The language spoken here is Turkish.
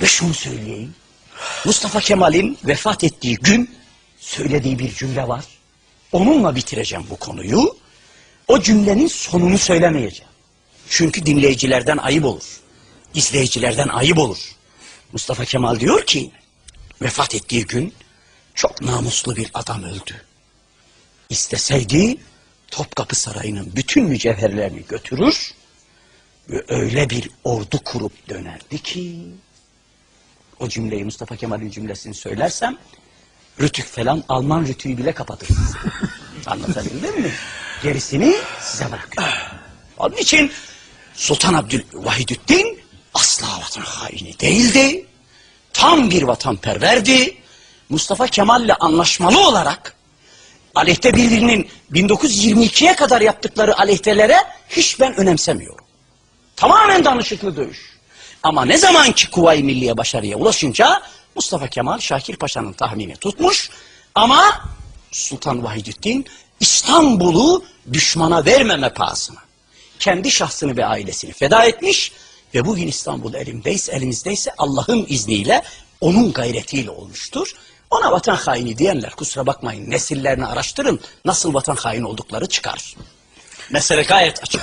Ve şunu söyleyeyim. Mustafa Kemal'in vefat ettiği gün söylediği bir cümle var. Onunla bitireceğim bu konuyu. O cümlenin sonunu söylemeyeceğim. Çünkü dinleyicilerden ayıp olur. İzleyicilerden ayıp olur. Mustafa Kemal diyor ki vefat ettiği gün çok namuslu bir adam öldü. İsteseydi Topkapı Sarayı'nın bütün mücevherlerini götürür ve öyle bir ordu kurup dönerdi ki o cümleyi Mustafa Kemal'in cümlesini söylersem rütük falan Alman rütüğü bile kapatır. Anlatabildim mi? Gerisini size bırakıyorum. Onun için Sultan Abdülvahidüddin asla vatan haini değildi. Tam bir vatanperverdi. Mustafa Kemal'le anlaşmalı olarak aleyhte birbirinin 1922'ye kadar yaptıkları aleyhtelere hiç ben önemsemiyorum. Tamamen danışıklı dövüş. Ama ne zamanki Kuvayi Milliye başarıya ulaşınca Mustafa Kemal Şakir Paşa'nın tahmini tutmuş ama Sultan Vahidüddin İstanbul'u düşmana vermeme pahasına kendi şahsını ve ailesini feda etmiş ve bugün İstanbul elimdeyse, elimizdeyse Allah'ın izniyle onun gayretiyle olmuştur. Ona vatan haini diyenler kusura bakmayın nesillerini araştırın nasıl vatan haini oldukları çıkar. Mesele gayet açık.